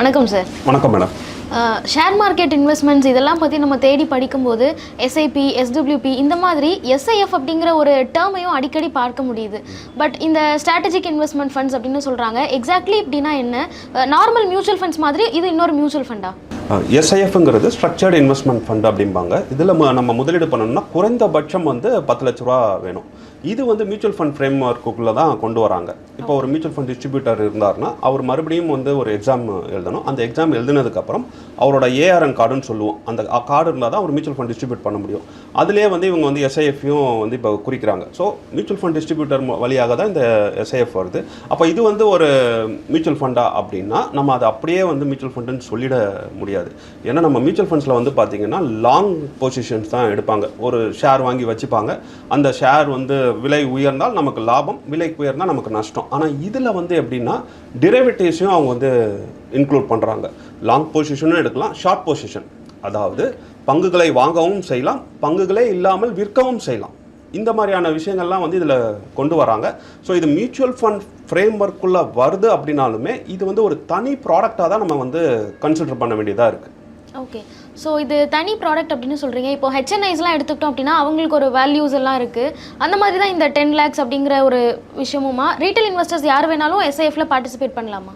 வணக்கம் சார் வணக்கம் madam share market investments இதெல்லாம் பற்றி நம்ம தேடி படிக்கும்போது எஸ்ஐபி எஸ்டபிள்யூபி இந்த மாதிரி எஸ்ஐஎஃப் அப்படிங்கிற ஒரு டேர்மையும் அடிக்கடி பார்க்க முடியுது. பட் இந்த ஸ்ட்ராட்டஜிக் இன்வெஸ்ட்மெண்ட் ஃபண்ட்ஸ் அப்படின்னு சொல்கிறாங்க எக்ஸாக்ட்லி இப்படின்னா என்ன? நார்மல் மியூச்சுவல் ஃபண்ட்ஸ் மாதிரி இது இன்னொரு மியூச்சுவல் ஃபண்டா எஸ்ஐஎஃப்ங்கிறது ஸ்ட்ரக்சர்டு இன்வெஸ்ட்மெண்ட் ஃபண்ட் அப்படிம்பாங்க. இதில் நம்ம முதலீடு பண்ணணும்னா குறைந்தபட்சம் வந்து பத்து லட்ச ரூபா வேணும். இது வந்து மியூச்சுவல் ஃபண்ட் ஃப்ரேம் ஒர்க்குள்ளே தான் கொண்டு வராங்க. இப்போ ஒரு மியூச்சுவல் ஃபண்ட் டிஸ்ட்ரிபியூட்டர் இருந்தார்னா அவர் மறுபடியும் வந்து ஒரு எக்ஸாம் எழுதணும். அந்த எக்ஸாம் எழுதினதுக்கப்புறம் அவரோட ஏஆர்என் கார்டுன்னு சொல்லுவோம். அந்த கார்டு இருந்தால் தான் ஒரு மியூச்சுவல் ஃபண்ட் டிஸ்ட்ரிபியூட் பண்ண முடியும். அதிலே வந்து இவங்க வந்து எஸ்ஐஎஃப்யும் வந்து இப்போ குறிக்கிறாங்க. ஸோ மியூச்சுவல் ஃபண்ட் டிஸ்ட்ரிபியூட்டர் வழியாக தான் இந்த எஸ்ஐஎஃப் வருது. அப்போ இது வந்து ஒரு மியூச்சுவல் ஃபண்டா அப்படின்னா நம்ம அதை அப்படியே வந்து மியூச்சுவல் ஃபண்டுன்னு சொல்லிட முடியாது. ஏன்னா நம்ம மியூச்சுவல் ஃபண்ட்ஸில் வந்து பார்த்திங்கன்னா லாங் பொசிஷன்ஸ் தான் எடுப்பாங்க. ஒரு ஷேர் வாங்கி வச்சுப்பாங்க. அந்த ஷேர் வந்து விலை உயர்ந்தால் நமக்கு லாபம் விலை உயர்ந்தால் நமக்கு நஷ்டம். ஆனால் இதில் வந்து எப்படின்னா டிரைவேட்டிவ்ஸையும் அவங்க வந்து இன்க்ளூட் பண்ணுறாங்க லாங் பொசிஷனும் எடுக்கலாம் ஷார்ட் பொசிஷன் அதாவது பங்குகளை வாங்கவும் செய்யலாம் பங்குகளே இல்லாமல் விற்கவும் செய்யலாம். இந்த மாதிரியான விஷயங்கள்லாம் வந்து இதில் கொண்டு வராங்க. ஸோ இது மியூச்சுவல் ஃபண்ட் ஃப்ரேம் ஒர்க்குள்ளே வருது அப்படின்னாலுமே இது வந்து ஒரு தனி ப்ராடக்டாக தான் நம்ம வந்து கன்சிடர் பண்ண வேண்டியதாக இருக்குது ஓகே ஸோ இது தனி ப்ராடக்ட் அப்படின்னு சொல்கிறீங்க இப்போ ஹெச்என்ஐஸ்லாம் எடுத்துக்கிட்டோம் அப்படின்னா அவங்களுக்கு ஒரு வேல்யூஸ் எல்லாம் இருக்குது அந்த மாதிரி தான் இந்த டென் லேக்ஸ் அப்படிங்கிற ஒரு விஷயமுமா? ரீட்டைல் இன்வெஸ்டர்ஸ் யார் வேணாலும் எஸ்ஐஎஃப்ல பார்ட்டிசிபேட் பண்ணலாமா?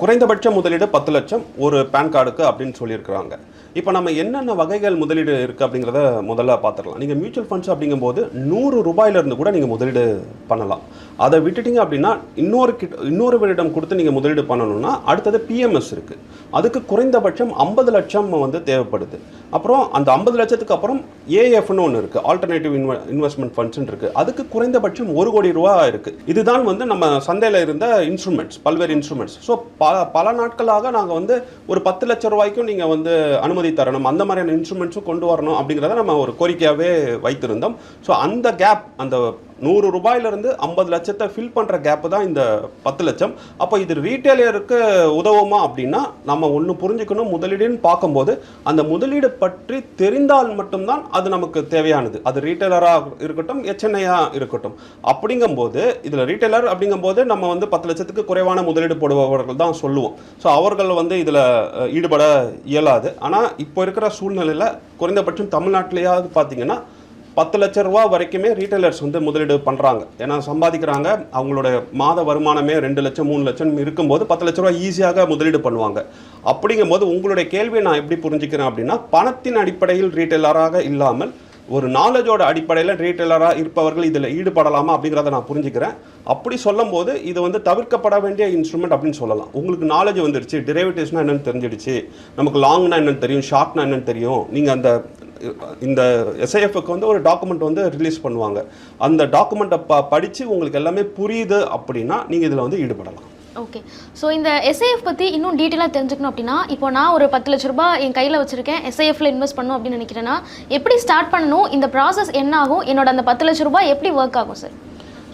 குறைந்தபட்ச முதலீடு பத்து லட்சம் ஒரு பேன் கார்டுக்கு அப்படின்னு சொல்லியிருக்கிறாங்க. இப்போ நம்ம என்னென்ன வகைகள் முதலீடு இருக்குது அப்படிங்கிறத முதல்ல பார்த்துக்கலாம் நீங்கள் மியூச்சுவல் ஃபண்ட்ஸ் அப்படிங்கும்போது நூறு ரூபாயிலிருந்து கூட நீங்கள் முதலீடு பண்ணலாம். அதை விட்டுட்டீங்க அப்படின்னா இன்னொரு கிட்ட இன்னொருவரிடம் கொடுத்து நீங்கள் முதலீடு பண்ணணும்னா அடுத்தது பிஎம்எஸ் இருக்குது அதுக்கு குறைந்தபட்சம் ஐம்பது லட்சம் வந்து தேவைப்படுது. அப்புறம் அந்த ஐம்பது லட்சத்துக்கு அப்புறம் ஏஎஃப்னு ஒன்று இருக்குது ஆல்டர்னேட்டிவ் இன்வெ இன்வெஸ்ட்மெண்ட் ஃபண்ட்ஸ்னு இருக்குது அதுக்கு குறைந்தபட்சம் ஒரு கோடி ரூபா இருக்குது இதுதான் வந்து நம்ம சந்தையில் இருந்த இன்ஸ்ட்ருமெண்ட்ஸ் பல்வேறு இன்ஸ்ட்ருமெண்ட்ஸ் ஸோ பல பல நாட்களாக நாங்கள் வந்து ஒரு பத்து லட்ச ரூபாய்க்கும் நீங்கள் வந்து அனுமதி தரணும் அந்த மாதிரியான இன்ஸ்ட்ருமெண்ட்ஸும் கொண்டு வரணும் அப்படிங்கிறத நம்ம ஒரு கோரிக்கையாகவே வைத்திருந்தோம். ஸோ அந்த கேப் அந்த நூறு ரூபாயிலிருந்து ஐம்பது லட்சத்தை ஃபில் பண்ணுற கேப்பு தான் இந்த பத்து லட்சம். அப்போ இது ரீட்டைலருக்கு உதவுமா அப்படின்னா நம்ம ஒன்று புரிஞ்சுக்கணும். முதலீடுன்னு பார்க்கும்போது அந்த முதலீடு பற்றி தெரிந்தால் மட்டும்தான் அது நமக்கு தேவையானது. அது ரீட்டைலராக இருக்கட்டும் எச்என்ஐயாக இருக்கட்டும். அப்படிங்கும்போது இதில் ரீட்டைலர் அப்படிங்கும்போது நம்ம வந்து பத்து லட்சத்துக்கு குறைவான முதலீடு போடுபவர்கள் தான் சொல்லுவோம். ஸோ அவர்கள் வந்து இதில் ஈடுபட இயலாது. ஆனால் இப்போ இருக்கிற சூழ்நிலையில் குறைந்தபட்சம் தமிழ்நாட்டிலேயாவது பார்த்தீங்கன்னா பத்து லட்ச ரூபா வரைக்குமே ரீட்டைலர்ஸ் வந்து முதலீடு பண்ணுறாங்க ஏன்னா சம்பாதிக்கிறாங்க அவங்களோட மாத வருமானமே ரெண்டு லட்சம் மூணு லட்சம் இருக்கும்போது பத்து லட்ச ரூபா ஈஸியாக முதலீடு பண்ணுவாங்க. அப்படிங்கும்போது உங்களுடைய கேள்வியை நான் எப்படி புரிஞ்சுக்கிறேன் அப்படின்னா பணத்தின் அடிப்படையில் ரீட்டைலராக இல்லாமல் ஒரு நாலேஜோட அடிப்படையில் ரீட்டைலராக இருப்பவர்கள் இதில் ஈடுபடலாமா அப்படிங்கிறத நான் புரிஞ்சுக்கிறேன். அப்படி சொல்லும்போது இது வந்து தவிர்க்கப்பட வேண்டிய இன்ஸ்ட்ருமெண்ட் அப்படின்னு சொல்லலாம். உங்களுக்கு நாலேஜ் வந்துடுச்சு டெரிவேட்டிவ்ஸ்னா என்னென்னு தெரிஞ்சிடுச்சு நமக்கு லாங்னா என்னென்னு தெரியும் ஷார்ட்னா என்னென்னு தெரியும் நீங்கள் அந்த இந்த எஸ்ஐஎஃப்க்கு வந்து ஒரு டாக்குமெண்ட் வந்து ரிலீஸ் பண்ணுவாங்க. அந்த டாக்குமெண்ட்டை ப படித்து உங்களுக்கு எல்லாமே புரியுது அப்படின்னா நீங்கள் இதில் வந்து ஈடுபடலாம். ஓகே ஸோ இந்த எஸ்ஐஎஃப் பற்றி இன்னும் டீட்டெயிலாக தெரிஞ்சுக்கணும் அப்படின்னா இப்போ நான் ஒரு பத்து லட்ச ரூபாய் என் கையில் வச்சுருக்கேன். எஸ்ஐஎஃப்ல இன்வெஸ்ட் பண்ணணும் அப்படின்னு நினைக்கிறேன்னா எப்படி ஸ்டார்ட் பண்ணணும்? இந்த ப்ராசஸ் என்ன ஆகும் என்னோட அந்த பத்து லட்ச ரூபாய் எப்படி ஒர்க் ஆகும் சார்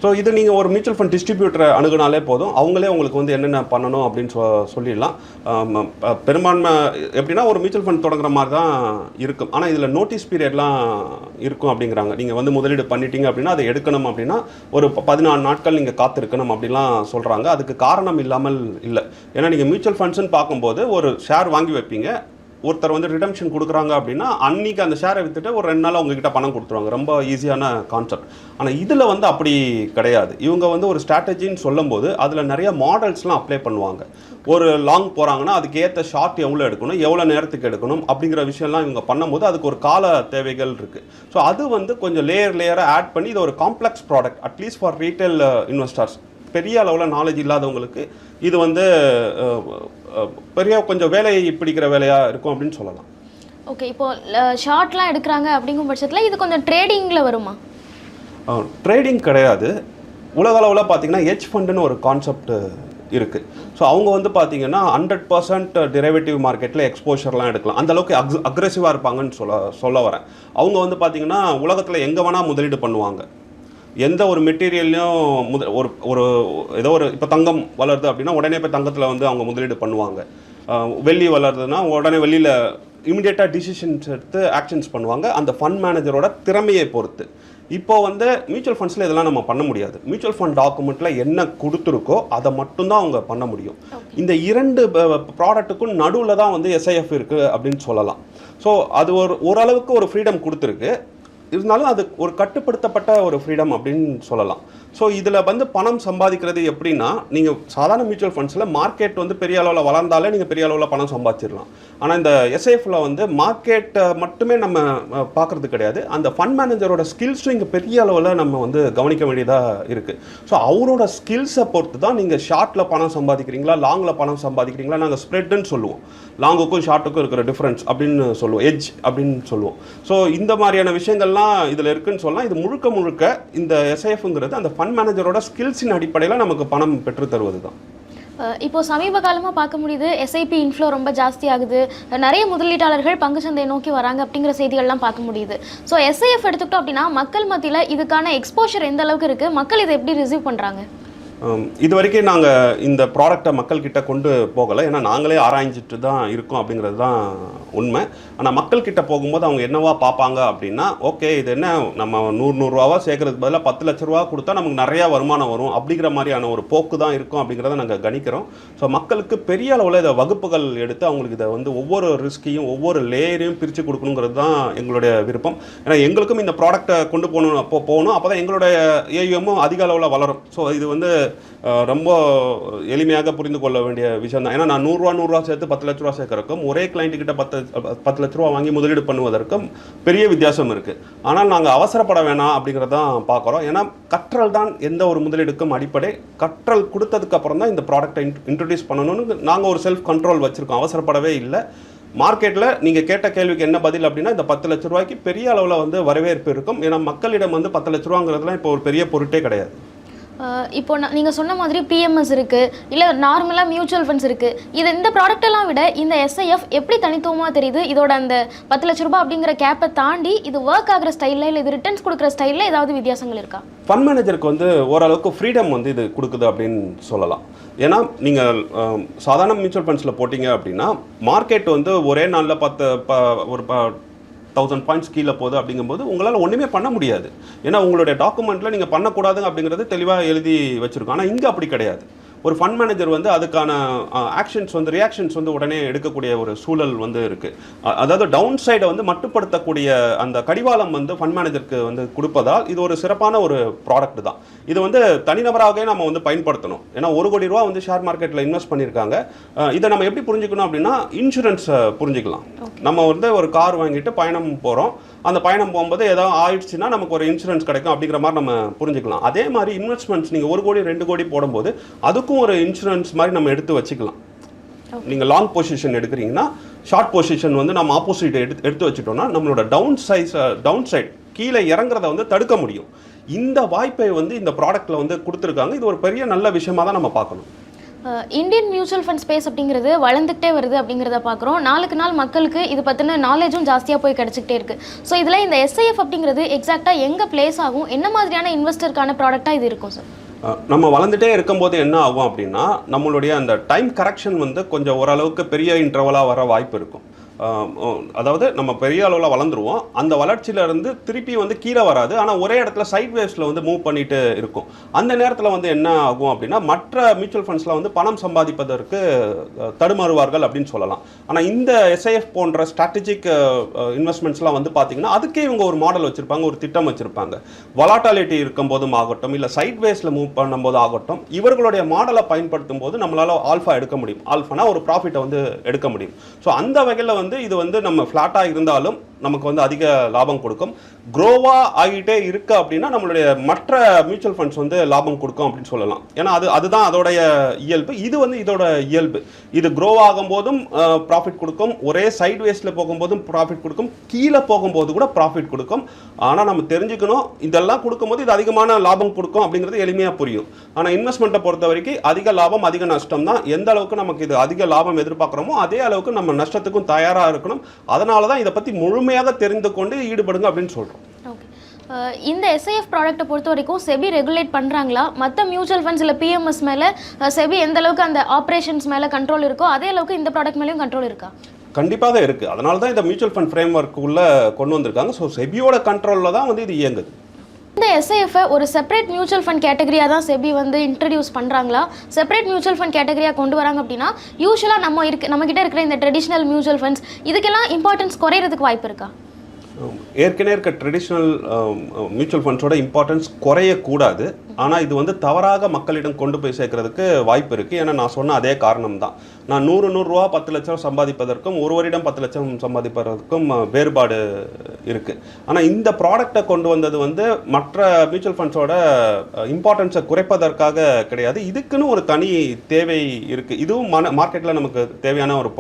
ஸோ இது நீங்கள் ஒரு மியூச்சுவல் ஃபண்ட் டிஸ்ட்ரிபியூட்டரை அணுகுனாலே போதும். அவங்களே உங்களுக்கு வந்து என்னென்ன பண்ணணும் அப்படின்னு சொ சொல்லிடலாம். பெரும்பான்மை எப்படின்னா ஒரு மியூச்சுவல் ஃபண்ட் தொடங்குற மாதிரி தான் இருக்கும். ஆனால் இதில் நோட்டீஸ் பீரியட்லாம் இருக்கும் அப்படிங்கிறாங்க. நீங்கள் வந்து முதலீடு பண்ணிட்டீங்க அப்படின்னா அதை எடுக்கணும் அப்படின்னா ஒரு பதினாலு நாட்கள் நீங்கள் காத்திருக்கணும் அப்படிலாம் சொல்கிறாங்க அதுக்கு காரணம் இல்லாமல் இல்லை. ஏன்னா நீங்கள் மியூச்சுவல் ஃபண்ட்ஸ்னு பார்க்கும்போது ஒரு ஷேர் வாங்கி வைப்பீங்க. ஒருத்தர் வந்து ரிடம்ஷன் கொடுக்குறாங்க அப்படின்னா அன்றைக்கி அந்த ஷேரை விற்றுட்டு ஒரு ரெண்டு நாள் அவங்கக்கிட்ட பணம் கொடுத்துருவாங்க. ரொம்ப ஈஸியான கான்செப்ட் ஆனால் இதில் வந்து அப்படி கிடையாது. இவங்க வந்து ஒரு ஸ்ட்ராட்டஜின்னு சொல்லும்போது அதில் நிறைய மாடல்ஸ்லாம் அப்ளை பண்ணுவாங்க. ஒரு லாங் போகிறாங்கன்னா அதுக்கு ஏற்ற ஷார்ட் எவ்வளோ எடுக்கணும் எவ்வளோ நேரத்துக்கு எடுக்கணும் அப்படிங்கிற விஷயம்லாம் இவங்க பண்ணும்போது அதுக்கு ஒரு கால தேவைகள் இருக்குது ஸோ அது வந்து கொஞ்சம் லேயர் லேயராக ஆட் பண்ணி இது ஒரு complex product at least for retail investors பெரிய அளவில் நாலேஜ் இல்லாதவங்களுக்கு இது வந்து uh, பெரிய கொஞ்சம் வேலையை பிடிக்கிற வேலையாக இருக்கும் அப்படின்னு சொல்லலாம். ஓகே இப்போ ஷார்ட்லாம் எடுக்கிறாங்க அப்படிங்கும் பட்சத்தில் இது கொஞ்சம் ட்ரேடிங்கில் வருமா? ட்ரேடிங் கிடையாது. உலக அளவில் பார்த்தீங்கன்னா ஹெச் ஃபண்டுன்னு ஒரு கான்செப்ட் இருக்குது ஸோ அவங்க வந்து பார்த்தீங்கன்னா ஹண்ட்ரட் பர்சன்ட் டெரிவேட்டிவ் மார்க்கெட்டில் எக்ஸ்போஷர்லாம் எடுக்கலாம். அந்த அளவுக்கு அக்ஸ் அக்ரெசிவாக இருப்பாங்கன்னு சொல்ல சொல்ல வரேன். அவங்க வந்து பார்த்தீங்கன்னா உலகத்தில் எங்கே வேணால் முதலீடு பண்ணுவாங்க. எந்த ஒரு மெட்டீரியல்லையும் முத ஒரு ஒரு ஏதோ ஒரு இப்போ தங்கம் வளருது அப்படின்னா உடனே போய் தங்கத்தில் வந்து அவங்க முதலீடு பண்ணுவாங்க. வெள்ளி வளருதுன்னா உடனே வெளியில் இமிடியேட்டாக டிசிஷன்ஸ் எடுத்து ஆக்ஷன்ஸ் பண்ணுவாங்க. அந்த ஃபண்ட் மேனேஜரோட திறமையை பொறுத்து. இப்போ வந்து மியூச்சுவல் ஃபண்ட்ஸில் இதெல்லாம் நம்ம பண்ண முடியாது. மியூச்சுவல் ஃபண்ட் டாக்குமெண்ட்டில் என்ன கொடுத்துருக்கோ அதை மட்டும்தான் அவங்க பண்ண முடியும். இந்த இரண்டு ப்ராடக்ட்டுக்கும் நடுவில் தான் வந்து எஸ்ஐஎஃப் இருக்குது அப்படின்னு சொல்லலாம். ஸோ அது ஒரு ஓரளவுக்கு ஒரு ஃப்ரீடம் கொடுத்துருக்கு. இருந்தாலும் அது ஒரு கட்டுப்படுத்தப்பட்ட ஒரு ஃப்ரீடம் அப்படின்னு சொல்லலாம். ஸோ இதில் வந்து பணம் சம்பாதிக்கிறது எப்படின்னா நீங்கள் சாதாரண மியூச்சுவல் ஃபண்ட்ஸில் மார்க்கெட் வந்து பெரிய அளவில் வளர்ந்தாலே நீங்கள் பெரிய அளவில் பணம் சம்பாதிச்சிடலாம். ஆனால் இந்த எஸ்ஐஎஃப்ல வந்து மார்க்கெட்டை மட்டுமே நம்ம பார்க்குறது பார்க்கறது கிடையாது. அந்த ஃபண்ட் மேனேஜரோட ஸ்கில்ஸும் இங்கே பெரிய அளவில் நம்ம வந்து கவனிக்க வேண்டியதாக இருக்குது ஸோ அவரோட ஸ்கில்ஸை பொறுத்து தான் நீங்கள் ஷார்ட்டில் பணம் சம்பாதிக்கிறீங்களா லாங்கில் பணம் சம்பாதிக்கிறீங்களா நாங்கள் ஸ்ப்ரெட்னு சொல்லுவோம். லாங்குக்கும் ஷார்ட்டுக்கும் இருக்கிற டிஃப்ரென்ஸ் அப்படின்னு சொல்லுவோம். எட்ஜ் அப்படின்னு சொல்லுவோம். ஸோ இந்த மாதிரியான விஷயங்கள்லாம் இதில் இருக்குன்னு சொல்லலாம் இது முழுக்க முழுக்க இந்த எஸ்ஐஎஃப்ங்கிறது அந்த ஃபண்ட் மேனேஜரோட ஸ்கில்ஸின் அடிப்படையில் நமக்கு பணம் பெற்று தருவது தான் இப்போ சமீப காலமாக பார்க்க முடியுது எஸ்ஐபி இன்ஃப்ளோ ரொம்ப ஜாஸ்தி ஆகுது. நிறைய முதலீட்டாளர்கள் பங்கு சந்தையை நோக்கி வராங்க அப்படிங்கிற செய்திகள்லாம் பார்க்க முடியுது. ஸோ எஸ்ஐஎஃப் எடுத்துக்கிட்டோம் அப்படின்னா மக்கள் மத்தியில் இதுக்கான எக்ஸ்போஷர் எந்த அளவுக்கு இருக்குது மக்கள் இதை எப்படி ரிசீவ் பண்ணுறாங்க இது வரைக்கும் நாங்கள் இந்த ப்ராடக்டை மக்கள்கிட்ட கொண்டு போகலை. ஏன்னா நாங்களே ஆராய்ஞ்சிட்டு தான் இருக்கோம் அப்படிங்கிறது தான் உண்மை. ஆனால் மக்கள்கிட்ட போகும்போது அவங்க என்னவா பார்ப்பாங்க அப்படின்னா ஓகே இது என்ன? நம்ம நூறு நூறுரூவாவா சேர்க்கறதுக்கு பதிலாக பத்து லட்ச ரூபா கொடுத்தா நமக்கு நிறையா வருமானம் வரும். அப்படிங்கிற மாதிரியான ஒரு போக்கு தான் இருக்கும் அப்படிங்கிறத நாங்கள் கணிக்கிறோம். ஸோ மக்களுக்கு பெரிய அளவில் இதை வகுப்புகள் எடுத்து அவங்களுக்கு இதை வந்து ஒவ்வொரு ரிஸ்கையும் ஒவ்வொரு லேயரையும் பிரித்து கொடுக்கணுங்கிறது தான் எங்களுடைய விருப்பம். ஏன்னா எங்களுக்கும் இந்த ப்ராடக்ட்டை கொண்டு போகணும் போகணும். அப்போ தான் எங்களுடைய ஏயுஎம்மும் அதிக அளவில் வளரும். ஸோ இது வந்து ரொம்ப எளிமையாக புரிந்து கொள்ள வேண்டிய விஷயம் தான். ஏன்னா நான் நூறுரூவா நூறுரூவா சேர்த்து பத்து லட்ச ரூபா சேர்க்கறக்கும் ஒரே கிளைண்ட் கிட்ட பத்து பத்து லட்ச ரூபா வாங்கி முதலீடு பண்ணுவதற்கும் பெரிய வித்தியாசம் இருக்குது ஆனால் நாங்கள் அவசரப்பட வேணாம் அப்படிங்கிறதான் பார்க்குறோம். ஏன்னா கற்றல் தான் எந்த ஒரு முதலீடுக்கும் அடிப்படை. கற்றல் கொடுத்ததுக்கப்புறம் தான் இந்த ப்ராடக்ட்டை இன்ட்ரடியூஸ் பண்ணணும்னு நாங்கள் ஒரு செல்ஃப் கண்ட்ரோல் வச்சுருக்கோம். அவசரப்படவே இல்லை. மார்க்கெட்டில் நீங்கள் கேட்ட கேள்விக்கு என்ன பதில் அப்படின்னா இந்த பத்து லட்ச ரூபாய்க்கு பெரிய அளவில் வந்து வரவேற்பு இருக்கும். ஏன்னா மக்களிடம் வந்து பத்து லட்ச ரூபாங்கிறதுலாம் இப்போ ஒரு பெரிய பொருட்டே கிடையாது. இப்போ நான் நீங்கள் சொன்ன மாதிரி பிஎம்எஸ் இருக்குது இல்லை நார்மலாக மியூச்சுவல் ஃபண்ட்ஸ் இருக்குது இது இந்த ப்ராடக்டெல்லாம் விட இந்த எஸ்ஐஎஃப் எப்படி தனித்துவமாக தெரியுது? இதோட அந்த பத்து லட்ச ரூபாய் அப்படிங்கிற கேப்பை தாண்டி இது ஒர்க் ஆகுற ஸ்டைலில் இல்லை இது ரிட்டர்ன்ஸ் கொடுக்குற ஸ்டைலில் ஏதாவது வித்தியாசங்கள் இருக்கா? ஃபண்ட் மேனேஜருக்கு வந்து ஓரளவுக்கு ஃப்ரீடம் வந்து இது கொடுக்குது அப்படின்னு சொல்லலாம். ஏன்னா நீங்கள் சாதாரண மியூச்சுவல் ஃபண்ட்ஸில் போட்டிங்க அப்படின்னா மார்க்கெட் வந்து ஒரே நாளில் பத்து ப ஒரு ப தௌசண்ட் பாயிண்ட்ஸ் கீழே போகுது அப்படிங்கும்போது உங்களால் ஒன்றுமே பண்ண முடியாது. ஏன்னா உங்களுடைய டாக்குமெண்ட்டில் நீங்கள் பண்ணக்கூடாது அப்படிங்கிறது தெளிவாக எழுதி வச்சுருக்கோம். ஆனால் இங்கே அப்படி கிடையாது. ஒரு ஃபண்ட் மேனேஜர் வந்து அதுக்கான ஆக்ஷன்ஸ் வந்து ரியாக்ஷன்ஸ் வந்து உடனே எடுக்கக்கூடிய ஒரு சூழல் வந்து இருக்குது அதாவது டவுன் சைடை வந்து மட்டுப்படுத்தக்கூடிய அந்த கடிவாளம் வந்து ஃபண்ட் மேனேஜருக்கு வந்து கொடுப்பதால் இது ஒரு சிறப்பான ஒரு ப்ராடக்ட் தான். இது வந்து தனிநபராகவே நம்ம வந்து பயன்படுத்தணும். ஏன்னா ஒரு கோடி ரூபா வந்து ஷேர் மார்க்கெட்டில் இன்வெஸ்ட் பண்ணியிருக்காங்க. இதை நம்ம எப்படி புரிஞ்சுக்கணும் அப்படின்னா இன்சூரன்ஸை புரிஞ்சுக்கலாம். நம்ம வந்து ஒரு கார் வாங்கிட்டு பயணம் போகிறோம் அந்த பயணம் போகும்போது ஏதாவது ஆயிடுச்சுன்னா நமக்கு ஒரு இன்சூரன்ஸ் கிடைக்கும் அப்படிங்கிற மாதிரி நம்ம புரிஞ்சுக்கலாம். அதே மாதிரி இன்வெஸ்ட்மெண்ட்ஸ் நீங்கள் ஒரு கோடி ரெண்டு கோடி போடும்போது அதுக்கும் ஒரு இன்சூரன்ஸ் மாதிரி நம்ம எடுத்து வச்சுக்கலாம். நீங்கள் லாங் பொசிஷன் எடுக்கிறீங்கன்னா ஷார்ட் பொசிஷன் வந்து நம்ம ஆப்போசிட் எடுத்து எடுத்து வச்சுட்டோம்னா நம்மளோட டவுன் சைஸ் டவுன் சைட் கீழே இறங்குறத வந்து தடுக்க முடியும். இந்த வாய்ப்பை வந்து இந்த ப்ராடக்ட்டில் வந்து கொடுத்துருக்காங்க. இது ஒரு பெரிய நல்ல விஷயமா தான் நம்ம பார்க்கணும். இந்தியன் மியூச்சுவல் ஃபண்ட் ஸ்பேஸ் அப்படிங்கிறது வளர்ந்துக்கிட்டே வருது அப்படிங்கிறத பார்க்குறோம். நாளுக்கு நாள் மக்களுக்கு இது பற்றின நாலேஜும் ஜாஸ்தியாக போய் கிடச்சிக்கிட்டே இருக்குது ஸோ இதில் இந்த எஸ்ஐஎஃப் அப்படிங்கிறது எக்ஸாக்டாக எங்கே பிளேஸ் ஆகும்? என்ன மாதிரியான இன்வெஸ்டருக்கான ப்ராடக்டாக இது இருக்கும் சார் நம்ம வளர்ந்துட்டே இருக்கும்போது என்ன ஆகும் அப்படின்னா நம்மளுடைய அந்த டைம் கரெக்ஷன் வந்து கொஞ்சம் ஓரளவுக்கு பெரிய இன்டர்வலாக வர வாய்ப்பு இருக்கும். அதாவது நம்ம பெரிய அளவில் வளர்ந்துருவோம். அந்த வளர்ச்சியிலேருந்து திருப்பி வந்து கீழே வராது. ஆனால் ஒரே இடத்துல சைட் வேவ்ஸில் வந்து மூவ் பண்ணிட்டு இருக்கும். அந்த நேரத்தில் வந்து என்ன ஆகும் அப்படின்னா மற்ற மியூச்சுவல் ஃபண்ட்ஸில் வந்து பணம் சம்பாதிப்பதற்கு தடுமாறுவார்கள் அப்படின்னு சொல்லலாம். ஆனால் இந்த எஸ்ஐஎஃப் போன்ற ஸ்ட்ராட்டஜிக் இன்வெஸ்ட்மெண்ட்ஸ்லாம் வந்து பார்த்தீங்கன்னா அதுக்கே இவங்க ஒரு மாடல் வச்சுருப்பாங்க ஒரு திட்டம் வச்சுருப்பாங்க. வலாட்டாலிட்டி இருக்கும் போதும் ஆகட்டும் இல்லை சைட் வேஸில் மூவ் பண்ணும்போது ஆகட்டும் இவர்களுடைய மாடலை பயன்படுத்தும் போது நம்மளால் ஆல்ஃபா எடுக்க முடியும். ஆல்ஃபானா ஒரு ப்ராஃபிட்டை வந்து எடுக்க முடியும். ஸோ அந்த வகையில் வந்து இது வந்து நம்ம ஃப்ளாட்டாக இருந்தாலும் நமக்கு வந்து அதிக லாபம் கொடுக்கும். க்ரோவா ஆகிட்டே இருக்க அப்படின்னா நம்மளுடைய மற்ற மியூச்சுவல் ஃபண்ட்ஸ் வந்து லாபம் கொடுக்கும் அப்படின்னு சொல்லலாம். ஏன்னா அது அதுதான் அதோடைய இயல்பு. இது வந்து இதோட இயல்பு. இது க்ரோ ஆகும் போதும் ப்ராஃபிட் கொடுக்கும். ஒரே சைட் வேஸில் போகும்போதும் ப்ராஃபிட் கொடுக்கும். கீழே போகும்போது கூட ப்ராஃபிட் கொடுக்கும். ஆனால் நம்ம தெரிஞ்சுக்கணும் இதெல்லாம் கொடுக்கும்போது இது அதிகமான லாபம் கொடுக்கும் அப்படிங்கிறது எளிமையாக புரியும். ஆனால் இன்வெஸ்ட்மெண்ட்டை பொறுத்த வரைக்கும் அதிக லாபம் அதிக நஷ்டம் தான். எந்த அளவுக்கு நமக்கு இது அதிக லாபம் எதிர்பார்க்குறோமோ அதே அளவுக்கு நம்ம நஷ்டத்துக்கும் தயாராக இருக்கணும். அதனால தான் இதை பற்றி முழுமையாக தெரிந்து கொண்டு ஈடுபடுங்க அப்படின்னு சொல்கிறோம் ஓகே இந்த எஸ்ஐஎஃப் ப்ராடக்ட்டை பொறுத்த வரைக்கும் செபி ரெகுலேட் பண்ணுறாங்களா மற்ற மியூச்சுவல் ஃபண்ட்ஸ் இல்லை பிஎம்எஸ் மேலே செபி எந்த அளவுக்கு அந்த ஆப்ரேஷன்ஸ் மேலே கண்ட்ரோல் இருக்கோ அதே அளவுக்கு இந்த ப்ராடக்ட் மேலேயும் கண்ட்ரோல் இருக்கா? கண்டிப்பாக இருக்குது அதனால தான் இந்த மியூச்சுவல் ஃபண்ட் ஃப்ரேம் ஒர்க் உள்ள கொண்டு வந்திருக்காங்க. ஸோ செபியோட கண்ட்ரோலில் தான் வந்து இது இயங்குது. இந்த எஸ்ஐஎஃப்ஐ ஒரு செப்பரேட் மியூச்சுவல் ஃபண்ட் கேட்டகரியாக தான் செபி வந்து இன்ட்ரடியூஸ் பண்ணுறாங்களா செப்பரேட் மியூச்சுவல் ஃபண்ட் கேட்டகரியாக கொண்டு வராங்க அப்படின்னா யூஸ்வலாக நம்ம இருக்கு நம்மக்கிட்ட இருக்கிற இந்த ட்ரெடிஷ்னல் மியூச்சுவல் ஃபண்ட்ஸ் இதுக்கெல்லாம் இம்பார்ட்டன்ஸ் குறையிறதுக்கு வாய்ப்பு இருக்கா? ஏற்கனவே இருக்க ட்ரெடிஷ்னல் மியூச்சுவல் ஃபண்ட்ஸோட இம்பார்ட்டன்ஸ் குறையக்கூடாது. ஆனால் இது வந்து தவறாக மக்களிடம் கொண்டு போய் சேர்க்கறதுக்கு வாய்ப்பு இருக்குது ஏன்னா நான் சொன்ன அதே காரணம் தான் நான் நூறு நூறுரூவா பத்து லட்சம் சம்பாதிப்பதற்கும் ஒருவரிடம் பத்து லட்சம் சம்பாதிப்பதற்கும் வேறுபாடு இருக்குது ஆனால் இந்த ப்ராடக்டை கொண்டு வந்தது வந்து மற்ற மியூச்சுவல் ஃபண்ட்ஸோட இம்பார்ட்டன்ஸை குறைப்பதற்காக கிடையாது. இதுக்குன்னு ஒரு தனி தேவை இருக்குது இதுவும் மன மார்க்கெட்டில் நமக்கு தேவையான ஒரு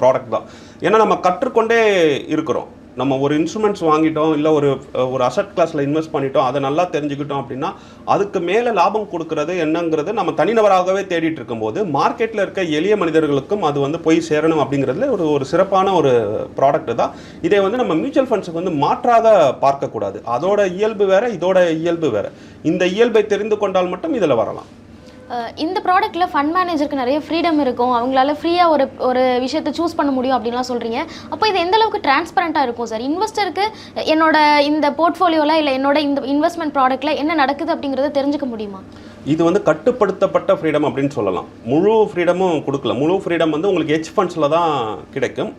ப்ராடக்ட் தான். ஏன்னா நம்ம கற்றுக்கொண்டே இருக்கிறோம். நம்ம ஒரு இன்ஸ்ட்ருமெண்ட்ஸ் வாங்கிட்டோம் இல்லை ஒரு ஒரு அசட் கிளாஸில் இன்வெஸ்ட் பண்ணிட்டோம் அதை நல்லா தெரிஞ்சுக்கிட்டோம் அப்படின்னா அதுக்கு மேலே லாபம் கொடுக்கறது என்னங்கிறது நம்ம தனிநபராகவே தேடிட்டு இருக்கும்போது மார்க்கெட்டில் இருக்க எளிய மனிதர்களுக்கும் அது வந்து போய் சேரணும் அப்படிங்கிறதுல ஒரு ஒரு சிறப்பான ஒரு ப்ராடக்ட் தான். இதை வந்து நம்ம மியூச்சுவல் ஃபண்ட்ஸுக்கு வந்து மாற்றாக பார்க்கக்கூடாது. அதோட இயல்பு வேறு இதோட இயல்பு வேற. இந்த இயல்பை தெரிந்து கொண்டால் மட்டும் இதில் வரலாம். இந்த ப்ராடக்ட்டில் ஃபண்ட் மேனேஜருக்கு நிறைய ஃப்ரீடம் இருக்கும். அவங்களால ஃப்ரீயாக ஒரு ஒரு விஷயத்தை சூஸ் பண்ண முடியும் அப்படின்லாம் சொல்கிறீங்க அப்போ இது எந்த அளவுக்கு டிரான்ஸ்பரண்ட்டாக இருக்கும் சார் இன்வெஸ்டருக்கு என்னோட இந்த போர்ட்ஃபோலியோவில் இல்லை என்னோட இந்த இன்வெஸ்ட்மெண்ட் ப்ராடக்ட்டில் என்ன நடக்குது அப்படிங்கிறத தெரிஞ்சுக்க முடியுமா? இது வந்து கட்டுப்படுத்தப்பட்ட ஃப்ரீடம் அப்படின்னு சொல்லலாம். முழு ஃப்ரீடமும் கொடுக்கல. முழு ஃப்ரீடம் வந்து உங்களுக்கு ஹெச் ஃபண்ட்ஸில் தான் கிடைக்கும்.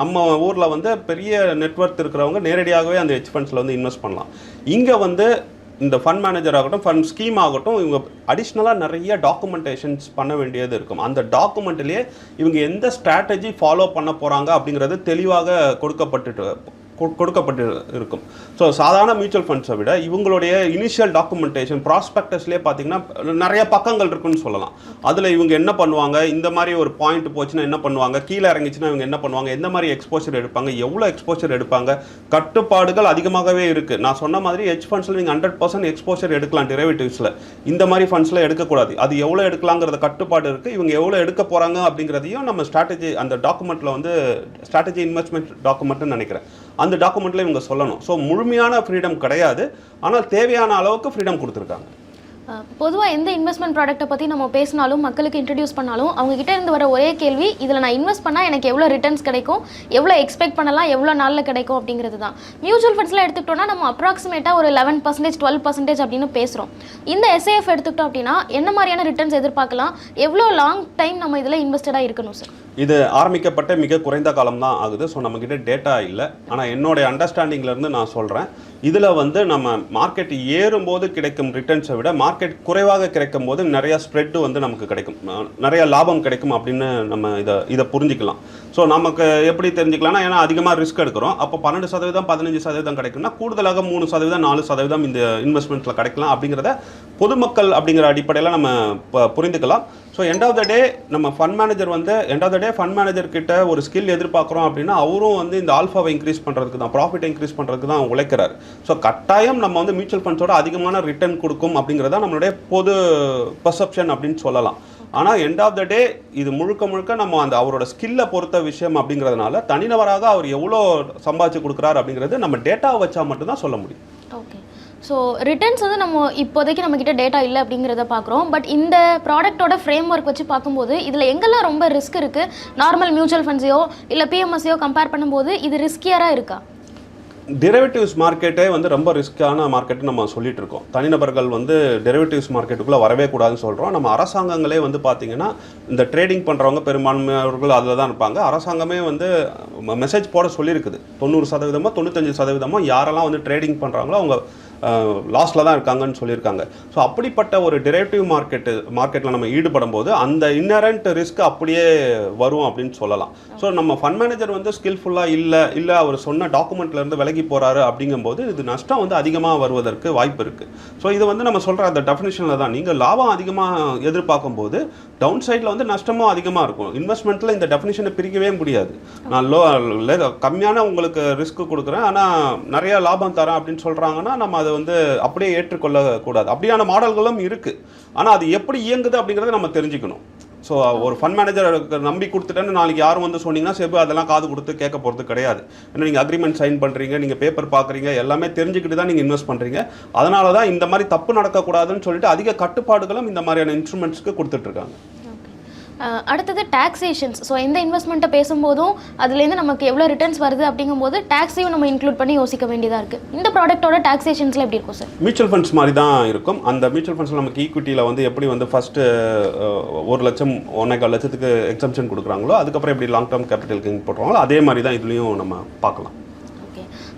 நம்ம ஊரில் வந்து பெரிய நெட்வொர்க் இருக்கிறவங்க நேரடியாகவே அந்த ஹெச் ஃபண்ட்ஸில் வந்து இன்வெஸ்ட் பண்ணலாம். இங்கே வந்து இந்த ஃபண்ட் மேனேஜர் ஆகட்டும் ஃபண்ட் ஸ்கீம் ஆகட்டும் இவங்க அடிஷ்னலாக நிறைய டாக்குமெண்டேஷன்ஸ் பண்ண வேண்டியது இருக்கும். அந்த டாக்குமெண்ட்லேயே இவங்க எந்த ஸ்ட்ராட்டஜி ஃபாலோ பண்ண போகிறாங்க அப்படிங்கிறது தெளிவாக கொடுக்கப்பட்டுட்டு கொடுக்கப்பட்டு இருக்கும். ஸோ சாதாரண மியூச்சுவல் ஃபண்ட்ஸை விட இவங்களுடைய இனிஷியல் டாக்குமெண்டேஷன் ப்ராஸ்பெக்டஸ்லேயே பார்த்தீங்கன்னா நிறைய பக்கங்கள் இருக்குன்னு சொல்லலாம். அதில் இவங்க என்ன பண்ணுவாங்க? இந்த மாதிரி ஒரு பாயிண்ட் போச்சுன்னா என்ன பண்ணுவாங்க? கீழே இறங்கிச்சுன்னா இவங்க என்ன பண்ணுவாங்க? எந்த மாதிரி எக்ஸ்போஷர் எடுப்பாங்க? எவ்வளோ எக்ஸ்போஷர் எடுப்பாங்க? கட்டுப்பாடுகள் அதிகமாகவே இருக்குது நான் சொன்ன மாதிரி ஹெச் ஃபண்ட்ஸில் நீங்கள் ஹண்ட்ரட் பர்சன்ட் எக்ஸ்போஷர் எடுக்கலாம் டெரிவேட்டிவ்ஸில் இந்த மாதிரி ஃபண்ட்ஸில் எடுக்கக்கூடாது. அது எவ்வளோ எடுக்கலாங்கிறத கட்டுப்பாடு இருக்குது இவங்க எவ்வளோ எடுக்க போகிறாங்க அப்படிங்கிறதையும் நம்ம ஸ்ட்ராட்டஜி அந்த டாக்குமெண்ட்டில் வந்து ஸ்ட்ராட்டஜி இன்வெஸ்ட்மெண்ட் டாக்குமெண்ட்னு நினைக்கிறேன். அந்த டாக்குமெண்ட்டில் இவங்க சொல்லணும். ஸோ முழுமையான ஃப்ரீடம் கிடையாது. ஆனால் தேவையான அளவுக்கு ஃப்ரீடம் கொடுத்துருக்காங்க. பொதுவாக எந்த இன்வெஸ்ட்மெண்ட் ப்ராடக்ட்டை பற்றி நம்ம பேசினாலும் மக்களுக்கு இன்ட்ரடியூஸ் பண்ணாலும் அவங்ககிட்ட இருந்து வர ஒரே கேள்வி இதில் நான் இன்வெஸ்ட் பண்ணால் எனக்கு எவ்வளோ ரிட்டர்ன்ஸ் கிடைக்கும்? எவ்வளோ எக்ஸ்பெக்ட் பண்ணலாம்? எவ்வளோ நாளில் கிடைக்கும்? அப்படிங்கிறது தான் மியூச்சுவல் ஃபண்ட்ஸ்லாம் எடுத்துக்கிட்டோம்னா நம்ம அப்ராக்சிமேட்டாக ஒரு லெவன் பர்சன்டேஜ் டுவெல் பர்சன்டேஜ் அப்படின்னு பேசுகிறோம் இந்த எஸ்ஏஎஃப் எடுத்துக்கிட்டோம் அப்படின்னா என்ன மாதிரியான ரிட்டர்ன்ஸ் எதிர்பார்க்கலாம்? எவ்வளோ லாங் டைம் நம்ம இதில் இன்வெஸ்டடாக இருக்கணும் சார் இது ஆரம்பிக்கப்பட்ட மிக குறைந்த காலம் தான் ஆகுது. ஸோ நம்மக்கிட்ட டேட்டா இல்லை. ஆனால் என்னுடைய அண்டர்ஸ்டாண்டிங்லேருந்து நான் சொல்கிறேன் இதில் வந்து நம்ம மார்க்கெட் ஏறும்போது கிடைக்கும் ரிட்டர்ன்ஸை விட மார்க்கெட் குறைவாக கிடைக்கும் போது நிறையா ஸ்ப்ரெட்டு வந்து நமக்கு கிடைக்கும். நிறையா லாபம் கிடைக்கும் அப்படின்னு நம்ம இதை இதை புரிஞ்சுக்கலாம். ஸோ நமக்கு எப்படி தெரிஞ்சுக்கலாம்னா ஏன்னா அதிகமாக ரிஸ்க் எடுக்கிறோம். அப்போ பன்னெண்டு சதவீதம் பதினஞ்சு சதவீதம் கிடைக்கும்னா கூடுதலாக மூணு சதவீதம் நாலு சதவீதம் இந்த இன்வெஸ்ட்மெண்ட்டில் கிடைக்கலாம் அப்படிங்கிறத பொதுமக்கள் அப்படிங்கிற அடிப்படையில் நம்ம ப- புரிந்துக்கலாம். So end of the day நம்ம ஃபண்ட் மேனேஜர் வந்து end of the day fund manager கிட்ட ஒரு ஸ்கில் எதிர்பார்க்குறோம் அப்படின்னா அவரும் வந்து இந்த ஆல்ஃபாவை இன்க்ரீஸ் பண்ணுறதுக்கு தான் ப்ராஃபிட் இன்க்ரீஸ் பண்ணுறதுக்கு தான் உழைக்கிறார். ஸோ கட்டாயம் நம்ம வந்து மியூச்சுவல் ஃபண்ட்ஸோட அதிகமான ரிட்டர்ன் கொடுக்கும் அப்படிங்கிறத நம்மளுடைய பொது பர்செப்ஷன் அப்படின்னு சொல்லலாம். ஆனால் எண்ட் ஆஃப் த டே இது முழுக்க முழுக்க நம்ம அந்த அவரோட ஸ்கில்லை பொறுத்த விஷயம் அப்படிங்கிறதுனால தனிநபராக அவர் எவ்வளோ சம்பாதிச்சு கொடுக்குறாரு அப்படிங்கிறது நம்ம டேட்டாவை வச்சா மட்டும்தான் சொல்ல முடியும். ஓகே ஸோ ரிட்டர்ன்ஸ் வந்து நம்ம இப்போதைக்கு நம்மக்கிட்ட டேட்டா இல்லை அப்படிங்கிறத பார்க்குறோம் பட் இந்த ப்ராடக்ட்டோட ஃப்ரேம் ஒர்க் வச்சு பார்க்கும்போது இதில் எங்கெல்லாம் ரொம்ப ரிஸ்க் இருக்குது நார்மல் மியூச்சுவல் ஃபண்ட்ஸையோ இல்லை பிஎம்எஸ்ஸையோ கம்பேர் பண்ணும்போது இது ரிஸ்கியராக இருக்கா? டெரிவேட்டிவ்ஸ் மார்க்கெட்டே வந்து ரொம்ப ரிஸ்க்கான மார்க்கெட் நம்ம சொல்லிட்டு இருக்கோம். தனிநபர்கள் வந்து டெரிவேட்டிவ்ஸ் மார்க்கெட்டுக்குள்ளே வரவே கூடாதுன்னு சொல்கிறோம் நம்ம அரசாங்கங்களே வந்து பார்த்தீங்கன்னா இந்த ட்ரேடிங் பண்ணுறவங்க பெரும்பான்மையவர்கள் அதில் தான் இருப்பாங்க. அரசாங்கமே வந்து மெசேஜ் போட சொல்லியிருக்குது தொண்ணூறு சதவீதமோ தொண்ணூத்தஞ்சு சதவீதமோ யாரெல்லாம் வந்து ட்ரேடிங் பண்ணுறாங்களோ அவங்க லாஸில் தான் இருக்காங்கன்னு சொல்லியிருக்காங்க. ஸோ அப்படிப்பட்ட ஒரு டிரேட்டிவ் மார்க்கெட்டு மார்க்கெட்டில் நம்ம ஈடுபடும் போது அந்த இன்னரண்ட் ரிஸ்க் அப்படியே வரும் அப்படின்னு சொல்லலாம். ஸோ நம்ம ஃபண்ட் மேனேஜர் வந்து ஸ்கில்ஃபுல்லாக இல்லை இல்லை அவர் சொன்ன டாக்குமெண்ட்லேருந்து விலகி போகிறாரு அப்படிங்கும்போது இது நஷ்டம் வந்து அதிகமாக வருவதற்கு வாய்ப்பு இருக்குது ஸோ இது வந்து நம்ம சொல்கிற அந்த டெஃபினேஷனில் தான். நீங்கள் லாபம் அதிகமாக எதிர்பார்க்கும் போது டவுன் சைடில் வந்து நஷ்டமும் அதிகமாக இருக்கும். இன்வெஸ்ட்மெண்ட்டில் இந்த டெஃபினேஷனை பிரிக்கவே முடியாது. நான் லோ கம்மியான உங்களுக்கு ரிஸ்க் கொடுக்குறேன் ஆனால் நிறையா லாபம் தரேன் அப்படின்னு சொல்கிறாங்கன்னா நம்ம அதை வந்து அப்படியே ஏற்றுக்கொள்ளக்கூடாது. அப்படியான மாடல்களும் இருக்குது ஆனால் அது எப்படி இயங்குது அப்படிங்கிறத நம்ம தெரிஞ்சுக்கணும். ஸோ ஒரு ஃபண்ட் மேனேஜர் நம்பி கொடுத்துட்டேன்னு நாளைக்கு யாரும் வந்து சொன்னீங்கன்னா செபு அதெல்லாம் காது கொடுத்து கேட்க போகிறது கிடையாது. ஏன்னா நீங்கள் அக்ரிமெண்ட் சைன் பண்ணுறீங்க நீங்கள் பேப்பர் பார்க்குறீங்க எல்லாமே தெரிஞ்சுக்கிட்டு தான் நீங்கள் இன்வெஸ்ட் பண்ணுறீங்க அதனால தான் இந்த மாதிரி தப்பு நடக்கக்கூடாதுன்னு சொல்லிட்டு அதிக கட்டுப்பாடுகளும் இந்த மாதிரியான இன்ஸ்ட்ருமெண்ட்ஸ்க்கு கொடுத்துட்ருக்காங்க அடுத்தது டாக்ஸேஷன்ஸ் ஸோ எந்த இன்வெஸ்ட்மெண்ட்டை பேசும்போதும் அதுலேருந்து நமக்கு எவ்வளோ ரிட்டர்ன்ஸ் வருது அப்படிங்கும்போது டேக்ஸையும் நம்ம இன்க்ளூட் பண்ணி யோசிக்க வேண்டியதாக இருக்குது இந்த ப்ராடக்ட்டோட டாக்ஸேஷன்ஸ்லாம் எப்படி இருக்கும் சார் மியூச்சுவல் ஃபண்ட்ஸ் மாதிரி தான் இருக்கும். அந்த மியூச்சுவல் ஃபண்ட்ஸில் நமக்கு ஈக்விட்டியில் வந்து எப்படி வந்து ஃபஸ்ட்டு ஒரு லட்சம் ஒன்றேகால் லட்சத்துக்கு எக்ஸம்ஷன் கொடுக்குறாங்களோ அதுக்கப்புறம் எப்படி லாங் டேர்ம் கேபிட்டல் கிங் போடுறாங்களோ அதே மாதிரி தான் இதுலேயும் நம்ம பார்க்கலாம்.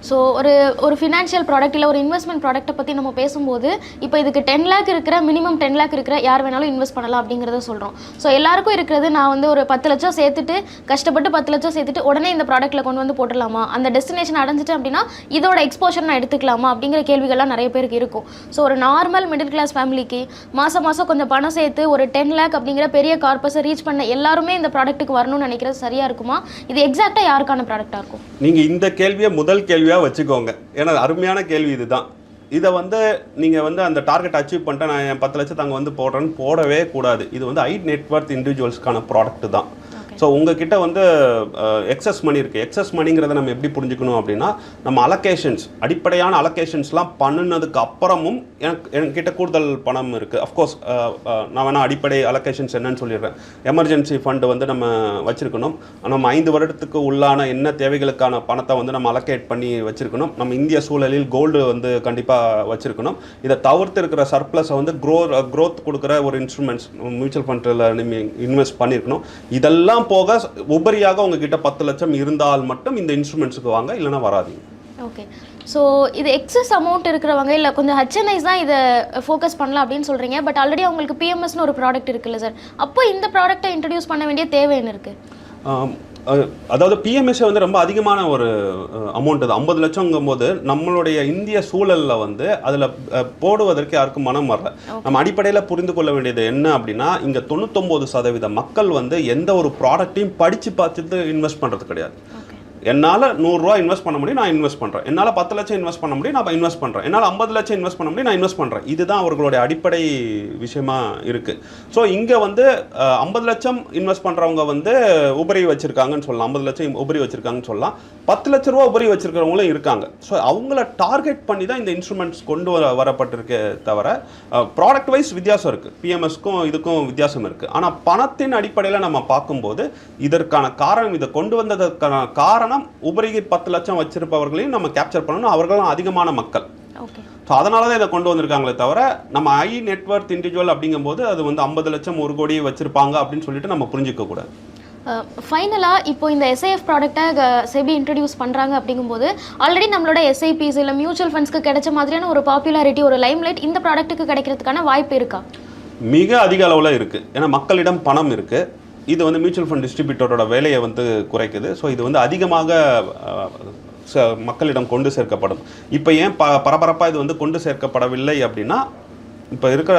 ஸோ ஒரு ஒரு ஃபினான்ஷியல் ப்ராடக்ட் இல்லை ஒரு இன்வெஸ்ட்மெண்ட் ப்ராடக்ட்டை பற்றி நம்ம பேசும்போது இப்போ இதுக்கு டென் லேக் இருக்கிற மினிமம் டென் லேக் இருக்கிற யார் வேணாலும் இன்வெஸ்ட் பண்ணலாம் அப்படிங்கிறத சொல்கிறோம் ஸோ எல்லாருக்கும் இருக்கிறது நான் வந்து ஒரு பத்து லட்சம் சேர்த்துட்டு கஷ்டப்பட்டு பத்து லட்சம் சேர்த்துட்டு உடனே இந்த ப்ராடக்ட்டில் கொண்டு வந்து போட்டுடலாமா? அந்த டெஸ்டினேஷன் அடைஞ்சிட்டேன் அப்படின்னா இதோட எக்ஸ்போஷர் நான் எடுத்துக்கலாமா? அப்படிங்கிற கேள்விகள்லாம் நிறைய பேருக்கு இருக்கும். ஸோ ஒரு நார்மல் மிடில் கிளாஸ் ஃபேமிலிக்கு மாதம் மாதம் கொஞ்சம் பணம் சேர்த்து ஒரு டென் லேக் அப்படிங்கிற பெரிய கார்பஸை ரீச் பண்ண எல்லாருமே இந்த ப்ராடக்ட்டுக்கு வரணும்னு நினைக்கிறது சரியாக இருக்குமா? இது எக்ஸாக்டாக யாருக்கான ப்ராடக்டாக இருக்கும்? நீங்கள் இந்த கேள்வியை முதல் கேள்வியாக வச்சுக்கோங்க. ஏன்னா அருமையான கேள்வி இதுதான். இதை வந்து நீங்கள் வந்து அந்த டார்கெட் அச்சீவ் பண்ணிட்டு நான் என் பத்து லட்சத்தை அங்கே வந்து போடுறேன்னு போடவே கூடாது. இது வந்து ஹை நெட்ஒர்த் இண்டிவிஜுவல்ஸ்க்கான ப்ராடக்ட் தான். ஸோ உங்ககிட்ட வந்து எக்ஸஸ் மணி இருக்குது எக்ஸஸ் மணிங்கிறத நம்ம எப்படி புரிஞ்சுக்கணும் அப்படின்னா நம்ம அலகேஷன்ஸ் அடிப்படையான அலகேஷன்ஸ்லாம் பண்ணினதுக்கு அப்புறமும் எனக்கு என்கிட்ட கூடுதல் பணம் இருக்குது அஃப்கோர்ஸ் நான் வேணால் அடிப்படை அலகேஷன்ஸ் என்னன்னு சொல்லிடுறேன். எமர்ஜென்சி ஃபண்டு வந்து நம்ம வச்சுருக்கணும். நம்ம ஐந்து வருடத்துக்கு உள்ளான என்ன தேவைகளுக்கான பணத்தை வந்து நம்ம அலகேட் பண்ணி வச்சுருக்கணும். நம்ம இந்திய சூழலில் கோல்டு வந்து கண்டிப்பாக வச்சுருக்கணும். இதை தவிர்த்து இருக்கிற சர்ப்ளஸை வந்து க்ரோ க்ரோத் கொடுக்குற ஒரு இன்ஸ்ட்ருமெண்ட்ஸ் மியூச்சுவல் ஃபண்டில் இன்வெஸ்ட் பண்ணியிருக்கணும் இதெல்லாம் போக உபரியாக உங்ககிட்ட பத்து லட்சம் இருந்தால் மட்டும் இந்த இன்ஸ்ட்ருமெண்ட்ஸுக்கு வாங்க இல்லைன்னா வராதீங்க ஓகே ஸோ இது எக்ஸஸ் அமௌண்ட் இருக்கிறவங்க இல்லை கொஞ்சம் ஹெச்என்ஐஸ் தான் இதை ஃபோக்கஸ் பண்ணலாம் அப்படின்னு சொல்கிறீங்க பட் ஆல்ரெடி அவங்களுக்கு பிஎம்எஸ்னு ஒரு ப்ராடக்ட் இருக்குல்ல சார் அப்போ இந்த ப்ராடக்ட்டை இன்ட்ரடியூஸ் பண்ண வேண்டிய தேவை என்ன இருக்குது அதாவது பிஎம்எஸ்ஏ வந்து ரொம்ப அதிகமான ஒரு அமௌண்ட் அது. ஐம்பது லட்சங்கும் போது நம்மளுடைய இந்திய சூழலில் வந்து அதில் போடுவதற்கு யாருக்கும் மனம் வரல. நம்ம அடிப்படையில் புரிந்து கொள்ள வேண்டியது என்ன அப்படின்னா இங்கே தொண்ணூத்தொம்பது சதவீத மக்கள் வந்து எந்த ஒரு ப்ராடக்ட்டையும் படித்து பார்த்துட்டு இன்வெஸ்ட் பண்ணுறது கிடையாது. என்னால் நூறுரூவா இன்வெஸ்ட் பண்ண முடியும் நான் இன்வெஸ்ட் பண்ணுறேன் என்னால் பத்து லட்சம் இன்வெஸ்ட் பண்ண முடியும் நான் இன்வெஸ்ட் பண்ணுறேன் என்னால் ஐம்பது லட்சம் இன்வெஸ்ட் பண்ண முடியும் நான் இன்வெஸ்ட் பண்ணுறேன் இதுதான் அவர்களுடைய அடிப்படை விஷயமா இருக்குது ஸோ இங்கே வந்து ஐம்பது லட்சம் இன்வெஸ்ட் பண்ணுறவங்க வந்து உபரி வச்சுருக்காங்கன்னு சொல்லலாம். ஐம்பது லட்சம் உபரி வச்சுருக்காங்கன்னு சொல்லலாம். பத்து லட்ச ரூபா உபரி வச்சுருக்கிறவங்களும் இருக்காங்க. ஸோ அவங்கள டார்கெட் பண்ணி தான் இந்த இன்ஸ்ட்ருமெண்ட்ஸ் கொண்டு வர வரப்பட்டிருக்கே தவிர ப்ராடக்ட் வைஸ் வித்தியாசம் இருக்குது பிஎம்எஸ்க்கும் இதுக்கும் வித்தியாசம் இருக்குது ஆனால் பணத்தின் அடிப்படையில் நம்ம பார்க்கும்போது இதற்கான காரணம் இதை கொண்டு வந்ததற்கான காரணம் உபரி பத்து லட்சம் வச்சிருப்பவர்களையும் நம்ம கேப்சர் பண்ணணும். அவர்களும் அதிகமான மக்கள். ஓகே ஸோ அதனால தான் இதை கொண்டு வந்திருக்காங்களே தவிர நம்ம ஐ நெட்ஒர்க் இண்டிவிஜுவல் அப்படிங்கும்போது அது வந்து ஐம்பது லட்சம் ஒரு கோடி வச்சிருப்பாங்க அப்படின்னு சொல்லிட்டு நம்ம புரிஞ்சுக்க கூடாது. ஃபைனலாக இப்போ இந்த எஸ்ஐஎஃப் ப்ராடக்ட்டை செபி இன்ட்ரடியூஸ் பண்ணுறாங்க அப்படிங்கும்போது ஆல்ரெடி நம்மளோட எஸ்ஐபிஸ் இல்லை மியூச்சுவல் ஃபண்ட்ஸ்க்கு கிடைச்ச மாதிரியான ஒரு பாப்புலாரிட்டி ஒரு லைம்லைட் இந்த ப்ராடக்ட்டுக்கு கிடைக்கிறதுக்கான வாய்ப்பு இருக்கா? மிக அதிக அளவில் இருக்குது ஏன்னா மக்களிடம் பணம் இருக்குது இது வந்து மியூச்சுவல் ஃபண்ட் டிஸ்ட்ரிபியூட்டரோட வேலையை வந்து குறைக்குது. ஸோ இது வந்து அதிகமாக ச- மக்களிடம் கொண்டு சேர்க்கப்படும். இப்போ ஏன் ப பரபரப்பாக இது வந்து கொண்டு சேர்க்கப்படவில்லை அப்படின்னா இப்போ இருக்கிற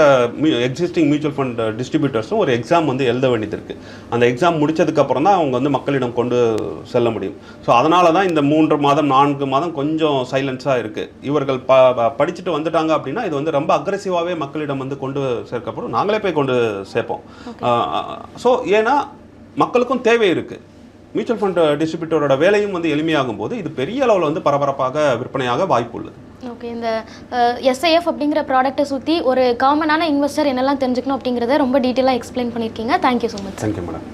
எக்ஸிஸ்டிங் மியூச்சுவல் ஃபண்ட் டிஸ்ட்ரிபியூட்டர்ஸும் ஒரு எக்ஸாம் வந்து எழுத வேண்டியது இருக்குது அந்த எக்ஸாம் முடிச்சதுக்கப்புறம் தான் அவங்க வந்து மக்களிடம் கொண்டு செல்ல முடியும். ஸோ அதனால தான் இந்த மூன்று மாதம் நான்கு மாதம் கொஞ்சம் சைலன்ஸாக இருக்குது இவர்கள் ப ப- படிச்சுட்டு வந்துட்டாங்க அப்படின்னா இது வந்து ரொம்ப அக்ரெசிவாகவே மக்களிடம் வந்து கொண்டு சேர்க்கப்படும். நாங்களே போய் கொண்டு சேர்ப்போம். ஸோ ஏன்னா மக்களுக்கும் தேவை இருக்குது மியூச்சுவல் ஃபண்ட் டிஸ்ட்ரிபியூட்டரோட வேலையும் வந்து எளிமையாகும் போது இது பெரிய அளவில் வந்து பரபரப்பாக விற்பனையாக வாய்ப்பு உள்ளது. ஓகே இந்த எஸ்ஐஎஃப் அப்படிங்கிற ப்ராடக்ட்டை சுற்றி ஒரு காமனான இன்வெஸ்டர் என்னெல்லாம் தெரிஞ்சுக்கணும் அப்படிங்கிறத ரொம்ப டீட்டெயிலாக எக்ஸ்பிளைன் பண்ணியிருக்கீங்க. Thank you so much thank you madam